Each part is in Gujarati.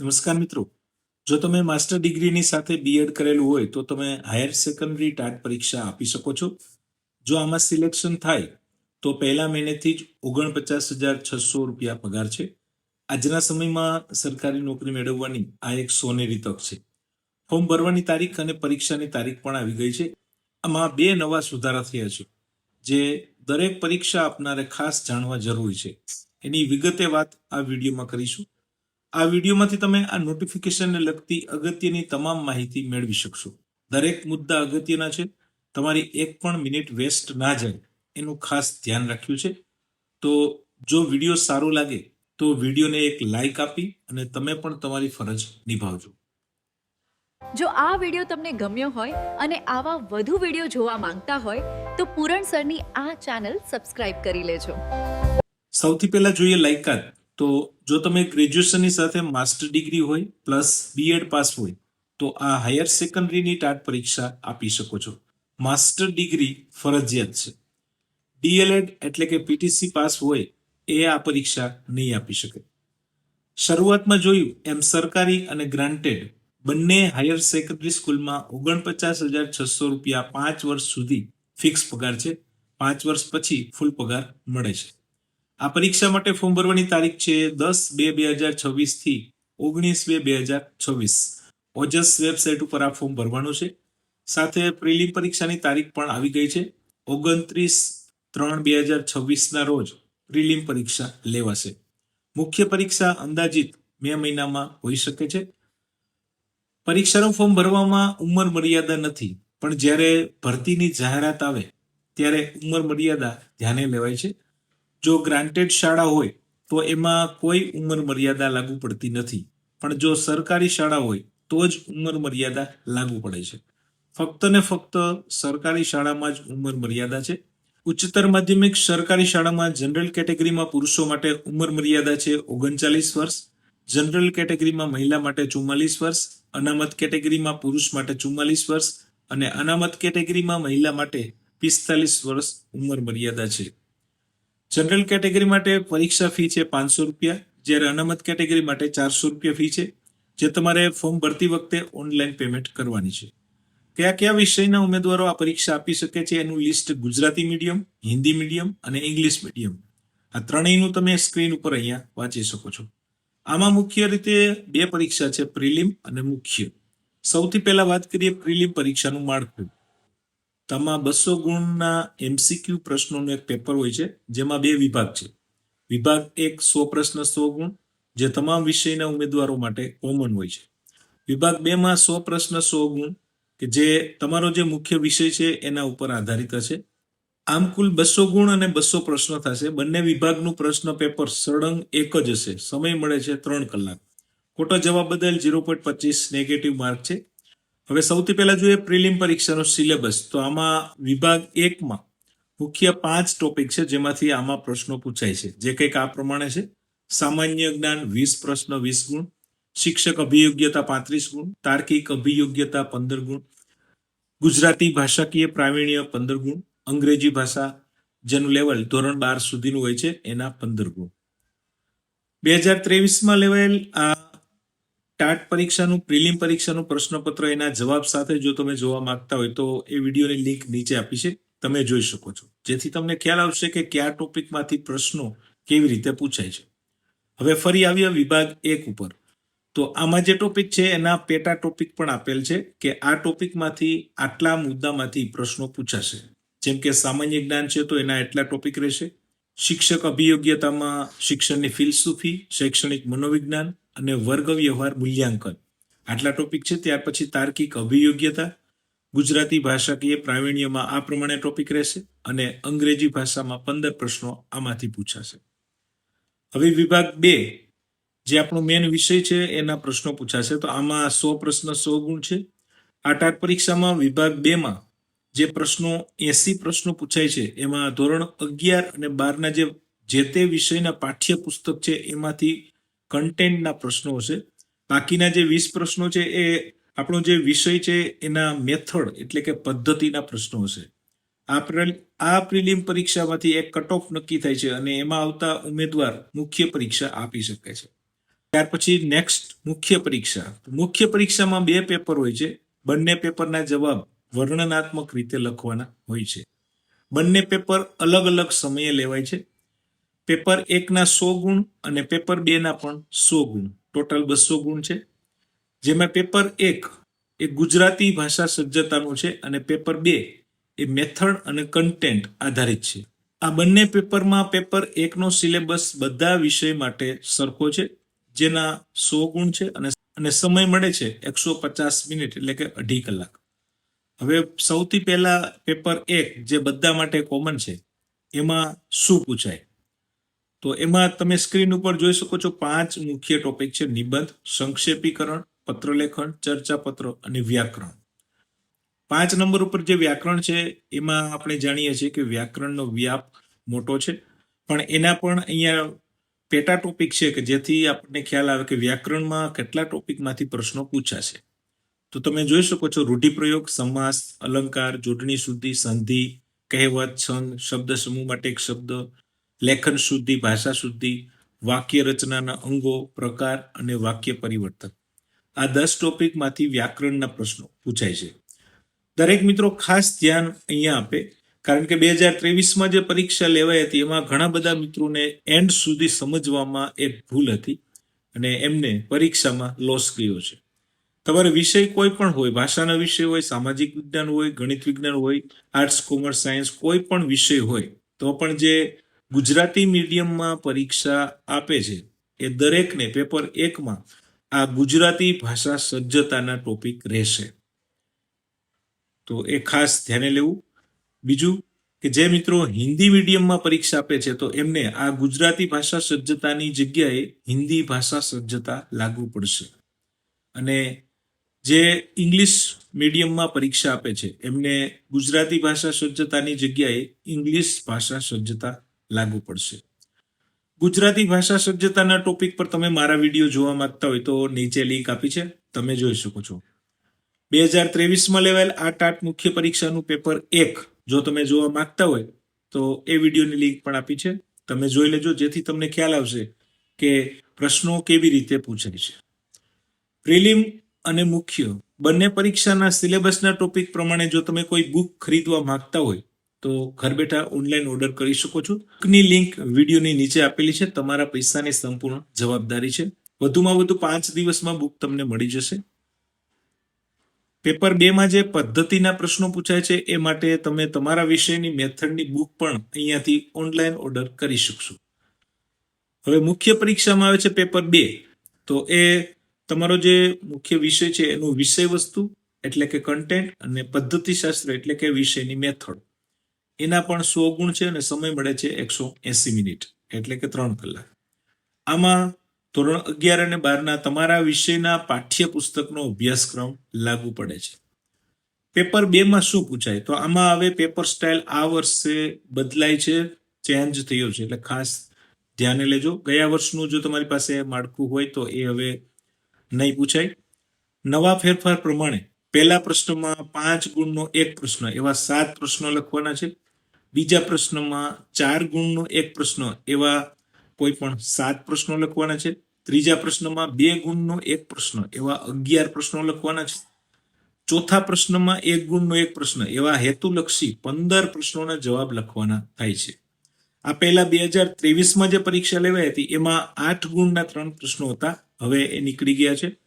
નમસ્કાર મિત્રો. જો તમે માસ્ટર ડિગ્રીની સાથે બીએડ કરેલું હોય, તો તમે હાયર સેકન્ડરી ટાટ પરીક્ષા આપી શકો છો. જો આમાં સિલેક્શન થાય, તો પહેલા મહિનેથી જ ઓગણપચાસ હજાર છસો રૂપિયા પગાર છે. આજના સમયમાં સરકારી નોકરી મેળવવાની આ એક સોનેરી તક છે. ફોર્મ ભરવાની તારીખ અને પરીક્ષાની તારીખ પણ આવી ગઈ છે. આમાં બે નવા સુધારા થયા છે, જે દરેક પરીક્ષા આપનારે ખાસ જાણવા જરૂરી છે. એની વિગતે વાત આ વિડીયોમાં કરીશું. આ વિડીયોમાંથી તમે આ નોટિફિકેશનને લગતી અગત્યની તમામ માહિતી મેળવી શકશો. દરેક મુદ્દા અગત્યના છે. તમારી એક પણ મિનિટ વેસ્ટ ના જાય એનું ખાસ ધ્યાન રાખ્યું છે. તો જો વીડિયો સારો લાગે તો વિડીયોને એક લાઇક આપી અને તમે પણ તમારી ફરજ નિભાવજો. જો આ વીડિયો તમને ગમ્યો હોય અને આવા વધુ વીડિયો જોવા માંગતા હોય તો પૂરણ સરની આ ચેનલ સબસ્ક્રાઇબ કરી લેજો. સૌથી પહેલા જોઈએ લાયકાત તો જો તમે ગ્રેજ્યુએશનની સાથે માસ્ટર ડિગ્રી હોય પ્લસ બીએડ પાસ હોય, તો આ હાયર સેકન્ડરીની ટાટ પરીક્ષા આપી શકો છો. માસ્ટર ડિગ્રી ફરજિયાત છે. ડીએલએડ એટલે કે પીટીસી પાસ હોય એ આ પરીક્ષા નહીં આપી શકે. શરૂઆતમાં જોયું એમ સરકારી અને ગ્રાન્ટેડ બંને હાયર સેકન્ડરી સ્કૂલમાં ઓગણપચાસ હજાર છસો રૂપિયા પાંચ વર્ષ સુધી ફિક્સ પગાર છે. પાંચ વર્ષ પછી ફૂલ પગાર મળે છે. આ પરીક્ષા માટે ફોર્મ ભરવાની તારીખ છે દસ બે બે હજાર છવ્વીસથી ઓગણીસ બે બે હજાર છવ્વીસ. ઓજસ વેબસાઇટ ઉપર આ ફોર્મ ભરવાનું છે. સાથે પ્રિલિમ પરીક્ષાની તારીખ પણ આવી ગઈ છે. ઓગણત્રીસ ત્રણ બે હજાર છવ્વીસના રોજ પ્રિલિમ પરીક્ષા લેવાશે. મુખ્ય પરીક્ષા અંદાજિત મે મહિનામાં હોઈ શકે છે. પરીક્ષાનું ફોર્મ ભરવામાં ઉંમર મર્યાદા નથી, પણ જ્યારે ભરતીની જાહેરાત આવે, ત્યારે ઉંમર મર્યાદા ધ્યાને લેવાય છે. જો ગ્રાન્ટેડ શાળા હોય, તો એમાં કોઈ ઉંમર મર્યાદા લાગુ પડતી નથી. પણ જો સરકારી શાળા હોય, તો જ ઉંમર મર્યાદા લાગુ પડે છે. ફક્ત ને ફક્ત સરકારી શાળામાં જ ઉંમર મર્યાદા છે. ઉચ્ચતર માધ્યમિક સરકારી શાળામાં જનરલ કેટેગરીમાં પુરુષો માટે ઉંમર મર્યાદા છે ઓગણચાલીસ વર્ષ. જનરલ કેટેગરીમાં મહિલા માટે ચુમ્માલીસ વર્ષ, અનામત કેટેગરીમાં પુરુષ માટે ચુમ્માલીસ વર્ષ અને અનામત કેટેગરીમાં મહિલા માટે પિસ્તાલીસ વર્ષ ઉંમર મર્યાદા છે. જનરલ કેટેગરી માટે પરીક્ષા ફી છે પાંચસો રૂપિયા, જ્યારે અનામત કેટેગરી માટે ચારસો રૂપિયા ફી છે, જે તમારે ફોર્મ ભરતી વખતે ઓનલાઈન પેમેન્ટ કરવાની છે. કયા કયા વિષયના ઉમેદવારો આ પરીક્ષા આપી શકે છે એનું list Gujarati medium Hindi medium અને ઇંગ્લિશ મીડિયમ આ ત્રણેયનું તમે સ્ક્રીન ઉપર અહીંયા વાંચી શકો છો. આમાં મુખ્ય રીતે બે પરીક્ષા છે પ્રિલિમ અને મુખ્ય. સૌથી પહેલા વાત કરીએ પ્રિલિમ પરીક્ષાનું માળખું. તેમાં બસો ગુણના એમસીક્યુ પ્રશ્નોનું એક પેપર હોય છે, જેમાં બે વિભાગ છે. વિભાગ એક સો પ્રશ્ન, સો ગુણ, જે તમામ વિષયના ઉમેદવારો માટે કોમન હોય છે. વિભાગ બે માં સો પ્રશ્ન, સો ગુણ, કે જે તમારો જે મુખ્ય વિષય છે, એના ઉપર આધારિત હશે. આમ કુલ બસો ગુણ અને બસો પ્રશ્નો થશે. બંને વિભાગનું પ્રશ્ન પેપર સળંગ એક જ હશે. સમય મળે છે ત્રણ કલાક. ખોટો જવાબ બદલ ઝીરો પોઈન્ટ પચીસ નેગેટિવ માર્ક છે. હવે સૌથી પહેલા જોઈએ પ્રિલિમ પરીક્ષાનો સિલેબસ. તો આમાં વિભાગ એકમાં મુખ્ય પાંચ ટોપિક છે જેમાંથી આમાં પ્રશ્નો પૂછાય છે. જે કંઈક આ પ્રમાણે છે. સામાન્ય જ્ઞાન વીસ પ્રશ્ન વીસ ગુણ. શિક્ષક અભિયોગ્યતા પાંત્રીસ ગુણ. તાર્કિક અભિયોગ્યતા પંદર ગુણ. ગુજરાતી ભાષાકીય પ્રાવીણ્ય પંદર ગુણ. અંગ્રેજી ભાષા જેનું લેવલ ધોરણ બાર સુધીનું હોય છે, એના પંદર ગુણ. બે હજાર ત્રેવીસમાં લેવાયેલ આ ટાટ પરીક્ષાનું, પ્રિલિમ પરીક્ષાનું પ્રશ્નપત્ર એના જવાબ સાથે જો તમે જોવા માંગતા હોય તો એ વિડીયોની લિંક નીચે આપી છે. તમે જોઈ શકો છો. જેથી તમને ખ્યાલ આવશે કે કયા ટોપિકમાંથી પ્રશ્નો કેવી રીતે પૂછાય છે. હવે ફરી આવ્યા વિભાગ એક ઉપર. તો આમાં જે ટોપિક છે એના પેટા ટોપિક પણ આપેલ છે કે આ ટોપિકમાંથી આટલા મુદ્દામાંથી પ્રશ્નો પૂછાશે. જેમ કે સામાન્ય જ્ઞાન છે તો એના એટલા ટોપિક રહેશે. શિક્ષક અભિયોગ્યતામાં શિક્ષણની ફિલસૂફી, શૈક્ષણિક મનોવિજ્ઞાન અને વર્ગ વ્યવહાર મૂલ્યાંકન. આટલા ટોપિક છે, ત્યાર પછી તાર્કિક અભિયોગ્યતા. ગુજરાતી ભાષાકીય પ્રાવીણ્યમાં આ પ્રમાણે ટોપિક રહેશે અને અંગ્રેજી ભાષામાં પંદર પ્રશ્નો આમાંથી પૂછાશે. હવે વિભાગ બે, જે આપણો મેન વિષય છે, એના પ્રશ્નો પૂછાશે. તો આમાં સો પ્રશ્ન સો ગુણ છે. આ ટાટ પરીક્ષામાં વિભાગ બે માં જે પ્રશ્નો એસી પ્રશ્નો પૂછાય છે, એમાં ધોરણ અગિયાર અને બારના જે જે તે વિષયના પાઠ્યપુસ્તક છે, એમાંથી કન્ટેન્ટના પ્રશ્નો હશે. બાકીના જે વીસ પ્રશ્નો છે, એ આપણો જે વિષય છે, એના મેથડ એટલે કે પદ્ધતિના પ્રશ્નો હશે. આ આ પ્રિલિમ પરીક્ષામાંથી એક કટ ઓફ નક્કી થાય છે અને એમાં આવતા ઉમેદવાર મુખ્ય પરીક્ષા આપી શકે છે. ત્યાર પછી નેક્સ્ટ મુખ્ય પરીક્ષા. મુખ્ય પરીક્ષામાં બે પેપર હોય છે. બંને પેપરના જવાબ વર્ણનાત્મક રીતે લખવાના હોય છે. બંને પેપર અલગ અલગ સમયે લેવાય છે. પેપર એકના સો ગુણ અને પેપર બેના પણ સો ગુણ. ટોટલ બસો ગુણ છે. જેમાં પેપર એક એ ગુજરાતી ભાષા સજ્જતાનું છે અને પેપર બે એ મેથડ અને કન્ટેન્ટ આધારિત છે. આ બંને પેપરમાં પેપર એકનો સિલેબસ બધા વિષય માટે સરખો છે. જેના સો ગુણ છે અને અને સમય મળે છે એકસો પચાસ મિનિટ એટલે કે અઢી કલાક. હવે સૌથી પહેલા પેપર એક જે બધા માટે કોમન છે, એમાં શું પૂછાય? તો એમાં તમે સ્ક્રીન ઉપર જોઈ શકો છો પાંચ મુખ્ય ટોપિક છે, નિબંધ, સંક્ષેપીકરણ, પત્રલેખન, ચર્ચાપત્ર અને વ્યાકરણ. પાંચ નંબર ઉપર જે વ્યાકરણ છે, એમાં આપણે જાણીએ છીએ કે વ્યાકરણનો વ્યાપ મોટો છે. પણ એના પણ અહીંયા પેટા ટોપિક છે કે જેથી આપણને ખ્યાલ આવે કે વ્યાકરણમાં કેટલા ટોપિકમાંથી પ્રશ્નો પૂછાશે. તો તમે જોઈ શકો છો, રૂઢિપ્રયોગ, સમાસ, અલંકાર, જોડણી શુદ્ધિ, સંધિ, કહેવત, છંદ, શબ્દ સમૂહ માટે એક શબ્દ, લેખન શુદ્ધિ, ભાષા શુદ્ધિ, વાક્ય રચનાના અંગો, પ્રકાર અને વાક્ય પરિવર્તન. આ દસ ટોપિકમાંથી વ્યાકરણના પ્રશ્નો પૂછાય છે. દરેક મિત્રો ખાસ ધ્યાન અહીંયા આપે, કારણ કે બે હજાર ત્રેવીસમાં જે પરીક્ષા લેવાઈ હતી, એમાં ઘણા બધા મિત્રોને એન્ડ સુધી સમજવામાં એક ભૂલ હતી અને એમને પરીક્ષામાં લોસ ગયો છે. તમારો વિષય કોઈ પણ હોય, ભાષાના વિષય હોય, સામાજિક વિજ્ઞાન હોય, ગણિત વિજ્ઞાન હોય આર્ટ્સ કોમર્સ સાયન્સ કોઈ પણ વિષય હોય, તો પણ જે ગુજરાતી મીડિયમમાં પરીક્ષા આપે છે, એ દરેકને પેપર એકમાં આ ગુજરાતી ભાષા સજ્જતાના ટોપિક રહેશે. તો એ ખાસ ધ્યાને લેવું. બીજું કે જે મિત્રો હિન્દી મીડિયમમાં પરીક્ષા આપે છે, તો એમને આ ગુજરાતી ભાષા સજ્જતાની જગ્યાએ હિન્દી ભાષા સજ્જતા લાગુ પડશે. અને જે ઇંગ્લિશ મીડિયમમાં પરીક્ષા આપે છે, એમને ગુજરાતી ભાષા સજ્જતાની જગ્યાએ ઇંગ્લિશ ભાષા સજ્જતા લાગુ પડશે. ગુજરાતી ભાષા સજ્જતાના ટોપિક પર તમે મારા વીડિયો જોવા માંગતા હોય તો નીચે લિંક આપી છે, તમે જોઈ શકો છો. બે હજાર ત્રેવીસમાં લેવાયેલ આઠ આઠ મુખ્ય પરીક્ષાનું પેપર એક, જો તમે જોવા માંગતા હોય તો એ વિડીયોની લિંક પણ આપી છે. તમે જોઈ લેજો, જેથી તમને ખ્યાલ આવશે કે પ્રશ્નો કેવી રીતે પૂછાય છે. પ્રિલિમ અને મુખ્ય, બંને પરીક્ષાના સિલેબસના ટોપિક પ્રમાણે જો તમે કોઈ બુક ખરીદવા માંગતા હોય, તો ઘર બેઠા ઓનલાઈન ઓર્ડર કરી શકો છો. બુકની લિંક વિડીયોની નીચે આપેલી છે. તમારા પૈસાની સંપૂર્ણ જવાબદારી છે. વધુમાં વધુ પાંચ દિવસમાં બુક તમને મળી જશે. પેપર બે માં જે પદ્ધતિના પ્રશ્નો પૂછાય છે, એ માટે તમે તમારા વિષયની મેથડની બુક પણ અહીંયાથી ઓનલાઈન ઓર્ડર કરી શકશો. હવે મુખ્ય પરીક્ષામાં આવે છે પેપર બે. તો એ તમારો જે મુખ્ય વિષય છે એનું વિષય વસ્તુ એટલે કે કન્ટેન્ટ અને પદ્ધતિશાસ્ત્ર એટલે કે વિષયની મેથડ એના પણ સો ગુણ છે અને સમય મળે છે એકસો એસી મિનિટ એટલે કે ત્રણ કલાક. આમાં ધોરણ અગિયાર અને બારના તમારા વિષયના પાઠ્યપુસ્તકનો અભ્યાસક્રમ લાગુ પડે છે. પેપર બે માં શું પૂછાય? તો આમાં હવે પેપર સ્ટાઇલ આ વર્ષે બદલાય છે, ચેન્જ થયો છે. એટલે ખાસ ધ્યાને લેજો. ગયા વર્ષનું જો તમારી પાસે માળખું હોય તો એ હવે નહીં પૂછાય. નવા ફેરફાર પ્રમાણે પહેલા પ્રશ્નમાં પાંચ ગુણનો એક પ્રશ્ન, એવા સાત પ્રશ્નો લખવાના છે. બીજા પ્રશ્નમાં ચાર ગુણનો એક પ્રશ્ન, એવા કોઈ પણ સાત પ્રશ્નો લખવાના છે. ત્રીજા પ્રશ્નમાં બે ગુણનો એક પ્રશ્ન, એવા અગિયાર પ્રશ્નો લખવાના છે. ચોથા પ્રશ્નમાં એક ગુણનો એક પ્રશ્ન, એવા હેતુલક્ષી પંદર પ્રશ્નોના જવાબ લખવાના થાય છે. આ પહેલા બે હજાર ત્રેવીસમાં જે પરીક્ષા લેવાઈ હતી, એમાં આઠ ગુણના ત્રણ પ્રશ્નો હતા. હવે એ નીકળી ગયા છે.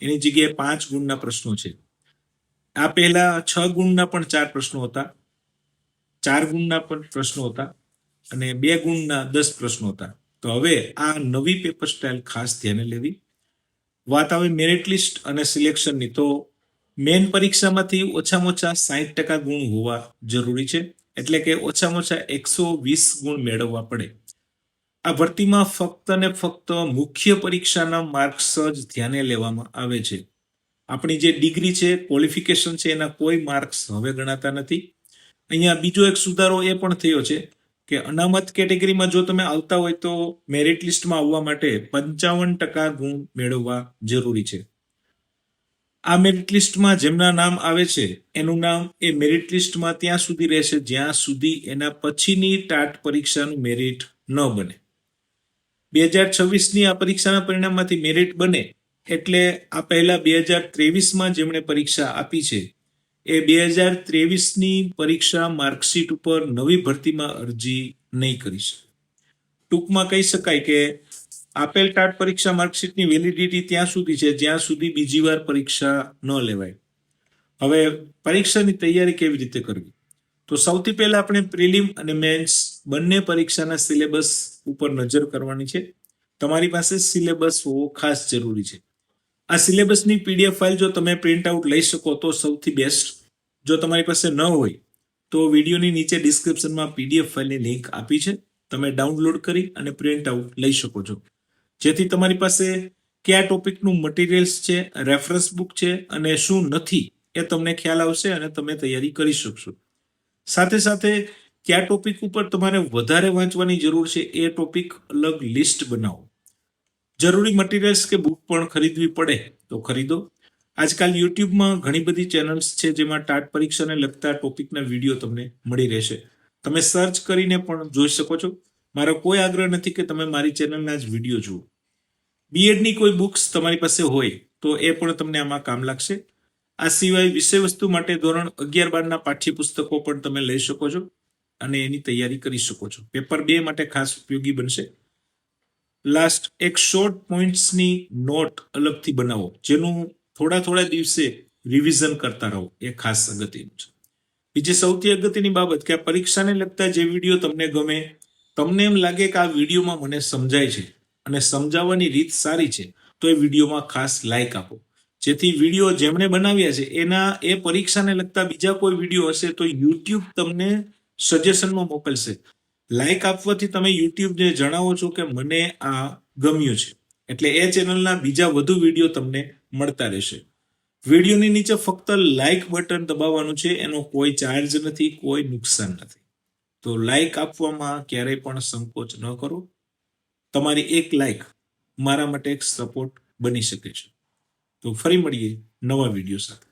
એની જગ્યાએ પાંચ ગુણના પ્રશ્નો છે. આ પહેલા છ ગુણના પણ ચાર પ્રશ્નો હતા. ચાર ગુણના પણ પ્રશ્નો હતા અને બે ગુણના દસ પ્રશ્નો હતા. તો હવે આ નવી પેપર સ્ટાઇલ ખાસ ધ્યાને લેવી. વાત આવે મેરિટ લિસ્ટ અને સિલેક્શનની તો મેન પરીક્ષામાંથી ઓછામાં ઓછા સાહીઠ ટકા ગુણ હોવા જરૂરી છે. એટલે કે ઓછામાં ઓછા એકસો વીસ ગુણ મેળવવા પડે. આ ભરતીમાં ફક્ત ને ફક્ત મુખ્ય પરીક્ષાના માર્ક્સ જ ધ્યાને લેવામાં આવે છે. આપણી જે ડિગ્રી છે, ક્વોલિફિકેશન છે, એના કોઈ માર્ક્સ હવે ગણાતા નથી. અહીંયા બીજો એક સુધારો એ પણ થયો છે કે અનામત કેટેગરીમાં જો તમે આવતા હોય તો મેરિટ લિસ્ટમાં આવવા માટે પંચાવન ટકા ગુણ મેળવવા જરૂરી છે. આ મેરિટ લિસ્ટમાં જેમના નામ આવે છે, એનું નામ એ મેરિટ લિસ્ટમાં ત્યાં સુધી રહેશે, જ્યાં સુધી એના પછીની ટાટ પરીક્ષાનું મેરિટ ન બને. બે હજાર છવ્વીસની આ પરીક્ષાના પરિણામમાંથી મેરિટ બને એટલે આ પહેલા બે હજાર ત્રેવીસમાં જેમણે પરીક્ષા આપી છે, એ બે હજાર ત્રેવીસની પરીક્ષા માર્કશીટ ઉપર નવી ભરતીમાં અરજી નહીં કરી શકે. ટૂંકમાં કહી શકાય કે આપેલ ટાટ પરીક્ષા માર્કશીટની વેલિડિટી ત્યાં સુધી છે, જ્યાં સુધી બીજી વાર પરીક્ષા ન લેવાય. હવે પરીક્ષાની તૈયારી કેવી રીતે કરવી? તો સૌથી પહેલા આપણે પ્રિલિમ અને મેન્સ બંને પરીક્ષાના સિલેબસ ઉપર નજર કરવાની છે. તમારી પાસે સિલેબસ હોવો ખાસ જરૂરી છે. આ સિલેબસની પીડીએફ ફાઇલ જો તમે પ્રિન્ટ આઉટ લઈ શકો તો સૌથી બેસ્ટ. જો તમારી પાસે ન હોય તો વિડીયોની નીચે ડિસ્ક્રિપ્શનમાં પીડીએફ ફાઇલની લિંક આપી છે. તમે ડાઉનલોડ કરી અને પ્રિન્ટ આઉટ લઈ શકો છો. જેથી તમારી પાસે કયા ટોપિકનું મટીરિયલ્સ છે રેફરન્સ બુક છે અને શું નથી એ તમને ખ્યાલ આવશે અને તમે તૈયારી કરી શકશો. સાથે સાથે કયા ટોપિક ઉપર તમારે વધારે વાંચવાની જરૂર છે એ ટોપિક અલગ લિસ્ટ બનાવો. જરૂરી મટીરિયલ્સ કે બુક પણ ખરીદવી પડે તો ખરીદો. આજકાલ યુટ્યુબમાં ઘણી બધી ચેનલ્સ છે જેમાં ટાટ પરીક્ષાને લગતા ટોપિકના વીડિયો તમને મળી રહેશે. તમે સર્ચ કરીને પણ જોઈ શકો છો. મારો કોઈ આગ્રહ નથી કે તમે મારી ચેનલના જ વીડિયો જુઓ. બીએડની કોઈ બુક્સ તમારી પાસે હોય, તો એ પણ તમને આમાં કામ લાગશે. આ સિવાય વિષય વસ્તુ માટે ધોરણ અગિયાર બારના પાઠ્યપુસ્તકો પણ તમે લઈ શકો છો અને એની તૈયારી કરી શકો છો. પેપર બે માટે ખાસ ઉપયોગી બનશે. લાસ્ટ એક શોર્ટ પોઈન્ટ્સની નોટ અલગથી બનાવો, જેનું થોડા થોડા દિવસે રિવિઝન કરતા રહો, એ ખાસ અગત્યનું છે. બીજી સૌથી અગત્યની બાબત કે આ પરીક્ષાને લગતા જે વીડિયો તમને ગમે તમને એમ લાગે કે આ વિડીયોમાં મને સમજાય છે અને સમજાવવાની રીત સારી છે, તો એ વિડીયોમાં ખાસ લાઇક આપો. જેથી વીડિયો જેમણે બનાવ્યા છે, એના એ પરીક્ષાને લગતા બીજા કોઈ વીડિયો હશે તો યુટ્યુબ તમને સજેશનમાં મોકલશે. લાઇક આપવાથી તમે યુટ્યુબને જણાવો છો કે મને આ ગમ્યું છે. એટલે એ ચેનલના બીજા વધુ વીડિયો તમને મળતા રહેશે. વિડીયોની નીચે ફક્ત લાઈક બટન દબાવવાનું છે, એનો કોઈ ચાર્જ નથી, કોઈ નુકસાન નથી. તો લાઈક આપવામાં ક્યારેય પણ સંકોચ ન કરો. તમારી એક લાઈક મારા માટે એક સપોર્ટ બની શકે છે. તો ફરી મળીએ નવા વીડિયો સાથે.